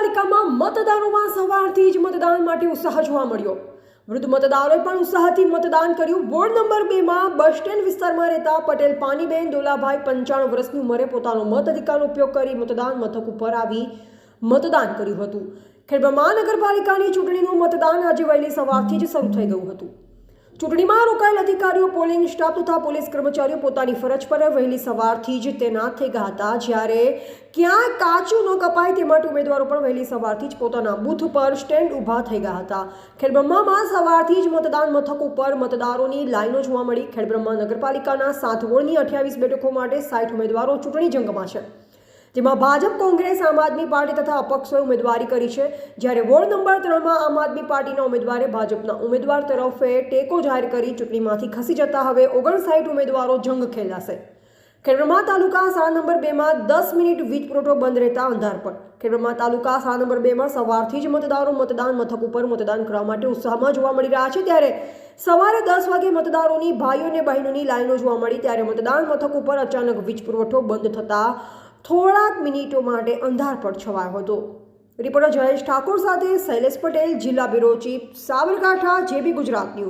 નગરપાલિકામાં મતદારોમાં સવારથી જ મતદાન માટે ઉત્સાહ જોવા મળ્યો. વૃદ્ધ મતદારોએ પણ ઉત્સાહથી મતદાન કર્યું. વોર્ડ નંબર બેમાં બસ સ્ટેન્ડ વિસ્તારમાં રહેતા પટેલ પાનીબેન દોલાભાઈ પંચાણું વર્ષની ઉંમરે પોતાનો મત અધિકારનો ઉપયોગ કરી મતદાન મથક ઉપર આવી મતદાન કર્યું હતું. ખેડબ્રહ્મા મહાનગરપાલિકાની ચૂંટણીનું મતદાન આજે વહેલી સવારથી જ શરૂ થઈ ગયું હતું. ચૂંટણીમાં રોકાયેલ અધિકારીઓ, પોલિંગ સ્ટાફ તથા પોલીસ કર્મચારીઓ પોતાની ફરજ પર વહેલી સવારથી જ તૈનાત થઈ ગયા હતા. જ્યારે ક્યાં કાચું ન કપાય તે માટે ઉમેદવારો પણ વહેલી સવારથી જ પોતાના બૂથ પર સ્ટેન્ડ ઊભા થઈ ગયા હતા. ખેડબ્રહ્મામાં સવારથી જ મતદાન મથક ઉપર મતદારોની લાઈનો જોવા મળી. ખેડબ્રહ્મા નગરપાલિકાના સાત વોર્ડની અઠ્યાવીસ બેઠકો માટે સાઠ ઉમેદવારો ચૂંટણી જંગમાં છે. જેમાં ભાજપ, કોંગ્રેસ, આમ આદમી પાર્ટી તથા અપક્ષોએ ઉમેદવારી કરી છે. જ્યારે વોર્ડ નંબર ત્રણમાં આમ આદમી પાર્ટીના ઉમેદવારે ભાજપના ઉમેદવાર તરફે ટેકો જાહેર કરી ચૂંટણીમાંથી ખસી જતા હવે ઓગણસાઠ ઉમેદવારો જંગ ખેલાશે. ખેડબ્રહ્મા તાલુકા શાળા નંબર બેમાં દસ મિનિટ વીજ પુરવઠો બંધ રહેતા અંધારપટ ખેડબ્રહ્મા તાલુકા શાળા નંબર બેમાં સવારથી જ મતદારો મતદાન મથક ઉપર મતદાન કરવા માટે ઉત્સાહમાં જોવા મળી રહ્યા છે. ત્યારે સવારે દસ વાગે મતદારોની ભાઈઓ અને બહેનોની લાઈનો જોવા મળી. ત્યારે મતદાન મથક ઉપર અચાનક વીજ પુરવઠો બંધ થતાં થોડાક મિનિટો માટે અંધાર પર છવાયો હતો. રિપોર્ટર જયેશ ઠાકોર સાથે શૈલેષ પટેલ, જિલ્લા bureau chief Sabarkantha, JB Gujarat news.